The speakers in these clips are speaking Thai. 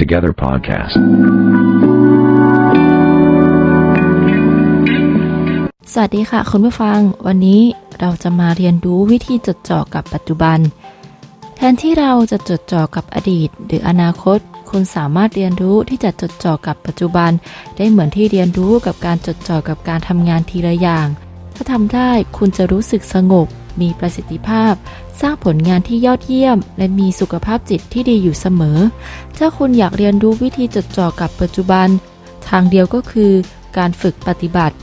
Together Podcast. สวัสดีค่ะ คุณผู้ฟัง วันนี้เราจะมาเรียนรู้วิธีจดจ่อกับปัจจุบัน แทนที่เราจะจดจ่อกับอดีต หรืออนาคต คุณสามารถเรียนรู้ที่จะจดจ่อกับปัจจุบัน ได้เหมือนที่เรียนรู้กับการจดจ่อกับการทำงานทีละอย่าง ถ้าทำได้คุณจะรู้สึกสงบ มีประสิทธิภาพ สร้างผลงานที่ยอดเยี่ยม และมีสุขภาพจิตที่ดีอยู่เสมอ ถ้าคุณอยากเรียนรู้วิธีจดจ่อกับปัจจุบัน ทางเดียวก็คือ การฝึกปฏิบัติ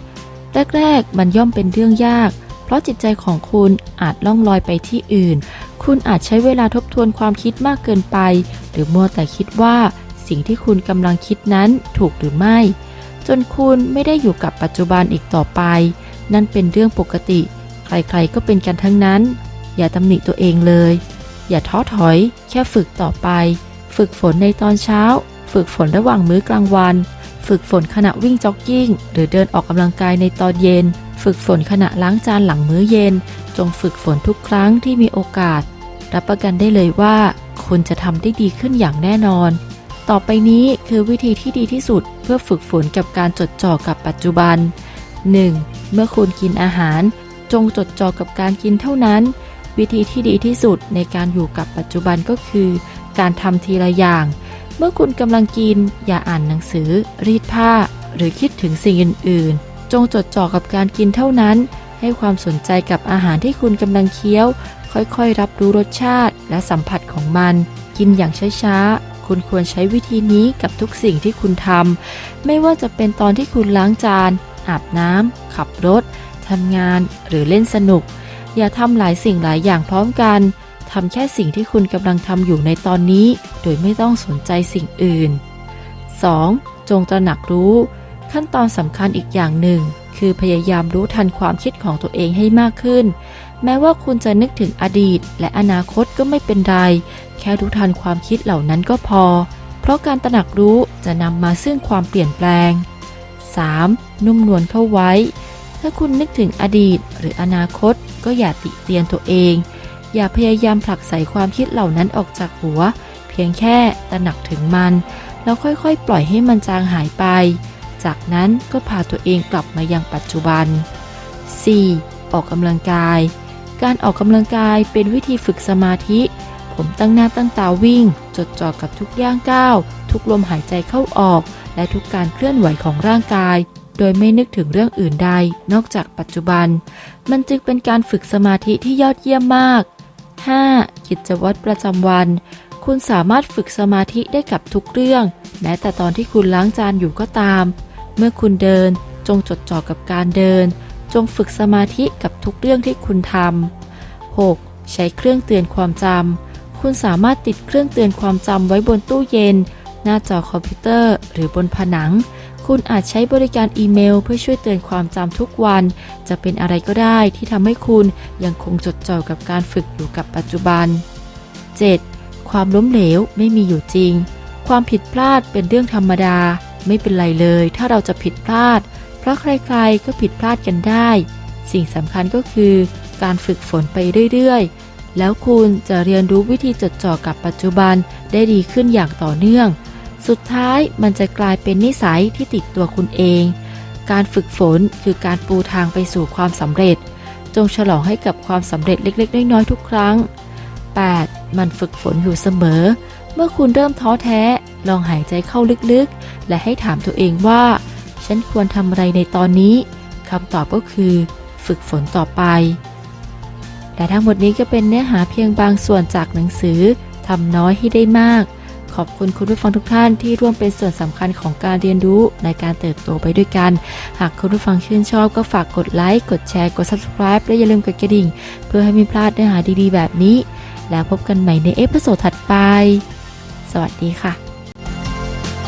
แรกๆ มันย่อมเป็นเรื่องยาก เพราะจิตใจของคุณอาจล่องลอยไปที่อื่น คุณอาจใช้เวลาทบทวนความคิดมากเกินไป หรือมัวแต่คิดว่า สิ่งที่คุณกำลังคิดนั้นถูกหรือไม่ จนคุณไม่ได้อยู่กับปัจจุบันอีกต่อไป นั่นเป็นเรื่องปกติ ใครๆก็เป็นกันทั้งนั้น อย่าตำหนิตัวเองเลย อย่าท้อถอย แค่ฝึกต่อไป ฝึกฝนในตอนเช้า ฝึกฝนระหว่างมื้อกลางวัน ฝึกฝนขณะวิ่งจ็อกกิ้ง หรือเดินออกกำลังกายในตอนเย็น ฝึกฝนขณะล้างจานหลังมื้อเย็น จงฝึกฝนทุกครั้งที่มีโอกาส รับประกันได้เลยว่าคุณจะทำได้ดีขึ้นอย่างแน่นอน ต่อไปนี้คือวิธีที่ดีที่สุดเพื่อฝึกฝนกับการจดจ่อกับปัจจุบัน 1. เมื่อคุณกินอาหาร จงจดจ่อกับการกินเท่านั้น วิธีที่ดีที่สุดในการอยู่กับปัจจุบันก็คือ การทำทีละอย่าง เมื่อคุณกำลังกิน อย่าอ่านหนังสือ รีดผ้า หรือคิดถึงสิ่งอื่น ๆ จงจดจ่อกับการกินเท่านั้น ให้ความสนใจกับอาหารที่คุณกำลังเคี้ยว ค่อยๆ รับรู้รสชาติและสัมผัสของมัน กินอย่างช้าๆคุณควรใช้วิธีนี้กับทุกสิ่งที่คุณทำไม่ว่าจะเป็นตอนที่คุณล้างจานอาบน้ำขับรถ ทำงานหรือเล่นสนุก อย่าทำหลายสิ่งหลายอย่างพร้อมกันทำแค่สิ่งที่คุณกำลังทำอยู่ในตอนนี้ โดยไม่ต้องสนใจสิ่งอื่น 2. จงตระหนักรู้ ขั้นตอนสำคัญอีกอย่างหนึ่ง คือพยายามรู้ทันความคิดของตัวเองให้มากขึ้น แม้ว่าคุณจะนึกถึงอดีต และอนาคตก็ไม่เป็นไร แค่รู้ทันความคิดเหล่านั้นก็พอ เพราะการตระหนักรู้จะนำมาซึ่งความเปลี่ยนแปลง 3. นุ่มนวลเข้าไว้ ถ้าคุณนึกถึงอดีตหรืออนาคต ก็อย่าติเตียนตัวเอง อย่าพยายามผลักใส่ความคิดเหล่านั้นออกจากหัว เพียงแค่ตระหนักถึงมัน แล้วค่อยๆ ปล่อยให้มันจางหายไป จากนั้นก็พาตัวเองกลับมายังปัจจุบัน 4. ออกกำลังกาย การออกกำลังกายเป็นวิธีฝึกสมาธิ ผมตั้งหน้าตั้งตาวิ่ง จดจ่อกับทุกย่างก้าว ทุกลมหายใจเข้าออก และทุกการเคลื่อนไหวของร่างกาย โดยไม่นึกถึงเรื่องอื่นใด นอกจากปัจจุบัน มันจึงเป็นการฝึกสมาธิที่ยอดเยี่ยมมาก 5. กิจวัตรประจำวัน คุณสามารถฝึกสมาธิได้กับทุกเรื่อง แม้แต่ตอนที่คุณล้างจานอยู่ก็ตาม เมื่อคุณเดิน จงจดจ่อกับการเดิน จงฝึกสมาธิกับทุกเรื่องที่คุณทำ 6. ใช้เครื่องเตือนความจำ คุณสามารถติดเครื่องเตือนความจำไว้บนตู้เย็น หน้าจอคอมพิวเตอร์ หรือบนผนัง คุณอาจใช้บริการอีเมล เพื่อช่วยเตือนความจำทุกวัน จะเป็นอะไรก็ได้ที่ทำให้คุณยังคงจดจ่อกับการฝึกอยู่กับปัจจุบัน 7. ความล้มเหลวไม่มีอยู่จริง ความผิดพลาดเป็นเรื่องธรรมดา ไม่เป็นไรเลย ถ้าเราจะผิดพลาด เพราะใครๆ ก็ผิดพลาดกันได้ สิ่งสำคัญก็คือ การฝึกฝนไปเรื่อยๆ แล้วคุณจะเรียนรู้วิธีจดจ่อกับปัจจุบันได้ดีขึ้นอย่างต่อเนื่อง สุดท้ายมันจะกลายเป็นนิสัยที่ติดตัวคุณเอง การฝึกฝนคือการปูทางไปสู่ความสำเร็จ จงฉลองให้กับความสำเร็จเล็กๆ น้อยๆทุกครั้ง 8. มันฝึกฝนอยู่เสมอ เมื่อคุณเริ่มท้อแท้ ลองหายใจเข้าลึกๆ และให้ถามตัวเองว่า ฉันควรทำอะไรในตอนนี้คำตอบก็คือ ฝึกฝนต่อไป และทั้งหมดนี้ก็เป็นเนื้อหาเพียงบางส่วนจากหนังสือทำน้อยให้ได้มาก ขอบคุณคุณผู้ฟังทุกท่านที่ร่วมเป็นส่วนสำคัญของการเรียนรู้ในการเติบโตไปด้วยกัน หากคุณผู้ฟังชื่นชอบก็ฝากกดไลค์กดแชร์กด subscribe และอย่าลืมกดกระดิ่ง เพื่อให้ไม่พลาดเนื้อหาดีๆ แบบนี้ แล้วพบกันใหม่ในเอพิโซดถัดไป สวัสดีค่ะ